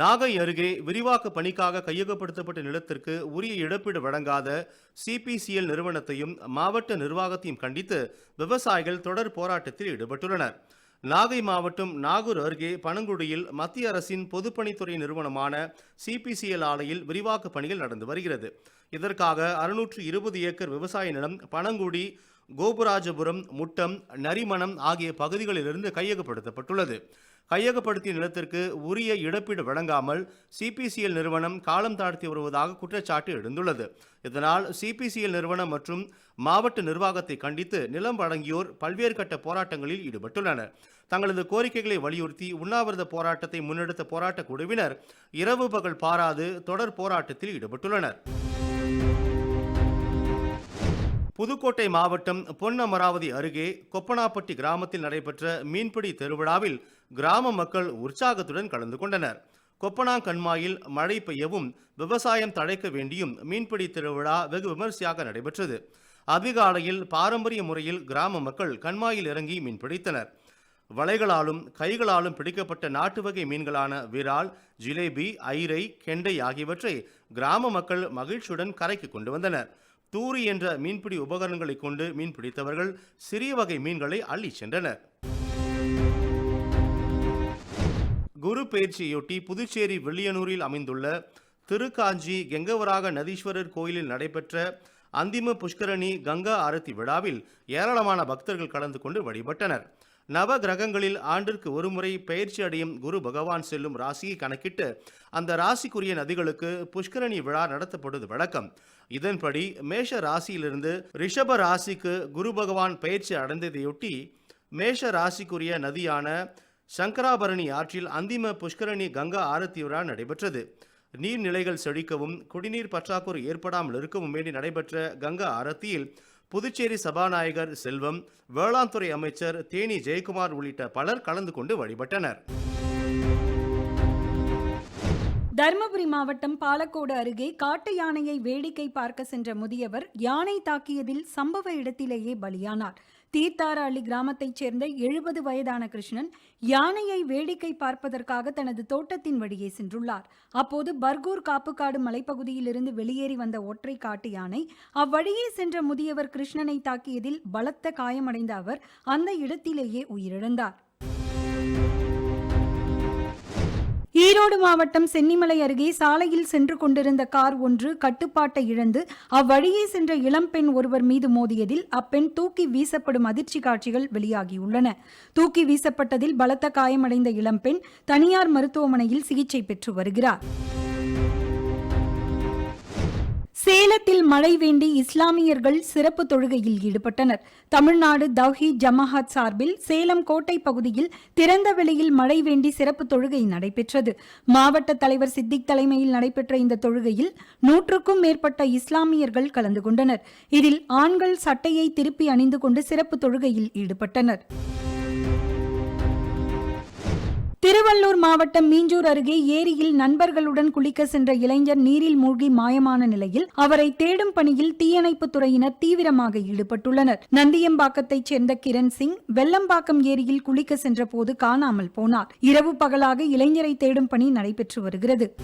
நாகை அருகே விரிவாக்க பணிக்காக கையகப்படுத்தப்பட்ட நிலத்திற்கு உரிய இழப்பீடு வழங்காத சிபிசிஎல் நிறுவனத்தையும் மாவட்ட நிர்வாகத்தையும் கண்டித்து விவசாயிகள் தொடர் போராட்டத்தில் ஈடுபட்டுள்ளனர். நாகை மாவட்டம் நாகூர் அருகே பனங்குடியில் மத்திய அரசின் பொதுப்பணித்துறை நிறுவனமான சிபிசிஎல் ஆலையில் விரிவாக்க பணிகள் நடந்து வருகிறது. இதற்காக அறுநூற்று இருபது ஏக்கர் விவசாய நிலம் பனங்குடி கோபுராஜபுரம் முட்டம் நரிமணம் ஆகிய பகுதிகளிலிருந்து கையகப்படுத்தப்பட்டுள்ளது. கையகப்படுத்திய நிலத்திற்கு உரிய இழப்பீடு வழங்காமல் சிபிசிஎல் நிறுவனம் காலம் தாழ்த்தி வருவதாக குற்றச்சாட்டு எழுந்துள்ளது. இதனால் சிபிசிஎல் நிறுவனம் மற்றும் மாவட்ட நிர்வாகத்தை கண்டித்து நிலம் வழங்கியோர் பல்வேறு கட்ட போராட்டங்களில் ஈடுபட்டுள்ளனர். தங்களது கோரிக்கைகளை வலியுறுத்தி உண்ணாவிரத போராட்டத்தை முன்னெடுத்த போராட்டக் குழுவினர் இரவு பகல் பாராது தொடர் போராட்டத்தில் ஈடுபட்டுள்ளனர். புதுக்கோட்டை மாவட்டம் பொன்னமராவதி அருகே கொப்பனாப்பட்டி கிராமத்தில் நடைபெற்ற மீன்பிடி திருவிழாவில் கிராம மக்கள் உற்சாகத்துடன் கலந்து கொண்டனர். கொப்பனாங்கண்மாயில் மழை பெய்யவும் விவசாயம் தழைக்க வேண்டியும் மீன்பிடி திருவிழா வெகு விமர்சையாக நடைபெற்றது. அதிகாலையில் பாரம்பரிய முறையில் கிராம மக்கள் கண்மாயில் இறங்கி மீன் பிடித்தனர். வலைகளாலும் கைகளாலும் பிடிக்கப்பட்ட நாட்டு வகை மீன்களான விரால் ஜிலேபி ஐரை கெண்டை ஆகியவற்றை கிராம மக்கள் மகிழ்ச்சியுடன் கரைக்கு கொண்டு வந்தனர். தூரி என்ற மீன்பிடி உபகரணங்களை கொண்டு மீன் பிடித்தவர்கள் சிறிய வகை மீன்களை அள்ளிச் சென்றனர். குரு பயிற்சியொட்டி புதுச்சேரி வெள்ளியனூரில் அமைந்துள்ள திருக்காஞ்சி கெங்கவராக நதீஸ்வரர் கோயிலில் நடைபெற்ற அந்திம புஷ்கரணி கங்கா ஆரத்தி விழாவில் ஏராளமான பக்தர்கள் கலந்து கொண்டு வழிபட்டனர். நவ கிரகங்களில் ஆண்டிற்கு ஒருமுறை பயிற்சி அடையும் குரு பகவான் செல்லும் ராசியை கணக்கிட்டு அந்த ராசிக்குரிய நதிகளுக்கு புஷ்கரணி விழா நடத்தப்படுவது வழக்கம். இதன்படி மேஷ ராசியிலிருந்து ரிஷப ராசிக்கு குரு பகவான் பயிற்சி அடைந்ததையொட்டி மேஷ ராசிக்குரிய நதியான சங்கராபரணி ஆற்றில் அந்திம புஷ்கரணி கங்கா ஆரத்தி விழா நடைபெற்றது. நீர்நிலைகள் செழிக்கவும் குடிநீர் பற்றாக்குறை ஏற்படாமல் இருக்கவும் வேண்டி நடைபெற்ற கங்கா ஆரத்தியில் புதுச்சேரி சபாநாயகர் செல்வம் வேளாண் துறை அமைச்சர் தேனி ஜெயக்குமார் உள்ளிட்ட பலர் கலந்து கொண்டு வழிபட்டனர். தருமபுரி மாவட்டம் பாலக்கோடு அருகே காட்டு யானையை வேடிக்கை பார்க்க சென்ற முதியவர் யானை தாக்கியதில் சம்பவ இடத்திலேயே பலியானார். தீர்த்தாரஅள்ளி கிராமத்தைச் சேர்ந்த எழுபது வயதான கிருஷ்ணன் யானையை வேடிக்கை பார்ப்பதற்காக தனது தோட்டத்தின் வழியே சென்றுள்ளார். அப்போது பர்கூர் காப்புக்காடு மலைப்பகுதியிலிருந்து வெளியேறி வந்த ஒற்றை காட்டு யானை அவ்வழியே சென்ற முதியவர் கிருஷ்ணனை தாக்கியதில் பலத்த காயமடைந்த அவர் அந்த இடத்திலேயே உயிரிழந்தார். ஈரோடு மாவட்டம் சென்னிமலை அருகே சாலையில் சென்று கொண்டிருந்த கார் ஒன்று கட்டுப்பாட்டை இழந்து அவ்வழியே சென்ற இளம்பெண் ஒருவர் மீது மோதியதில் அப்பெண் தூக்கி வீசப்படும் அதிர்ச்சி காட்சிகள் வெளியாகியுள்ளன. தூக்கி வீசப்பட்டதில் பலத்த காயமடைந்த இளம்பெண் தனியார் மருத்துவமனையில் சிகிச்சை பெற்று வருகிறார். சேலத்தில் மழை வேண்டி இஸ்லாமியர்கள் சிறப்பு தொழுகையில் ஈடுபட்டனர். தமிழ்நாடு தௌஹி ஜமாஹத் சார்பில் சேலம் கோட்டை பகுதியில் திறந்த வெளியில் மழை வேண்டி சிறப்பு தொழுகை நடைபெற்றது. மாவட்ட தலைவர் சித்திக் தலைமையில் நடைபெற்ற இந்த தொழுகையில் நூற்றுக்கும் மேற்பட்ட இஸ்லாமியர்கள் கலந்து கொண்டனர். இதில் ஆண்கள் சட்டையை திருப்பி அணிந்து கொண்டு சிறப்பு தொழுகையில் ஈடுபட்டனர். திருவள்ளூர் மாவட்டம் மீஞ்சூர் அருகே ஏரியில் நண்பர்களுடன் குளிக்க சென்ற இளைஞர் நீரில் மூழ்கி மாயமான நிலையில் அவரை தேடும் பணியில் தீயணைப்பு துறையினர் தீவிரமாக ஈடுபட்டுள்ளனர். நந்தியம்பாக்கத்தைச் சேர்ந்த கிரண் சிங் வெள்ளம்பாக்கம் ஏரியில் குளிக்க சென்றபோது காணாமல் போனார். இரவு பகலாக இளைஞரை தேடும் பணி நடைபெற்று வருகிறது.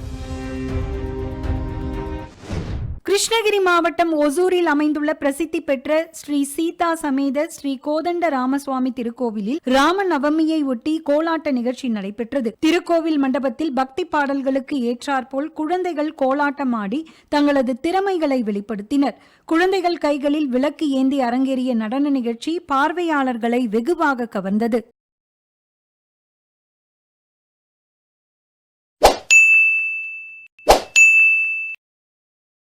கிருஷ்ணகிரி மாவட்டம் ஒசூரில் அமைந்துள்ள பிரசித்தி பெற்ற ஸ்ரீ சீதா சமேத ஸ்ரீ கோதண்ட ராமசுவாமி திருக்கோவிலில் ராம நவமியை ஒட்டி கோலாட்ட நிகழ்ச்சி நடைபெற்றது. திருக்கோவில் மண்டபத்தில் பக்தி பாடல்களுக்கு ஏற்றாற்போல் குழந்தைகள் கோலாட்டமாடி தங்களது திறமைகளை வெளிப்படுத்தினர். குழந்தைகள் கைகளில் விளக்கு ஏந்தி அரங்கேறிய நடன நிகழ்ச்சி பார்வையாளர்களை வெகுவாக கவர்ந்தது.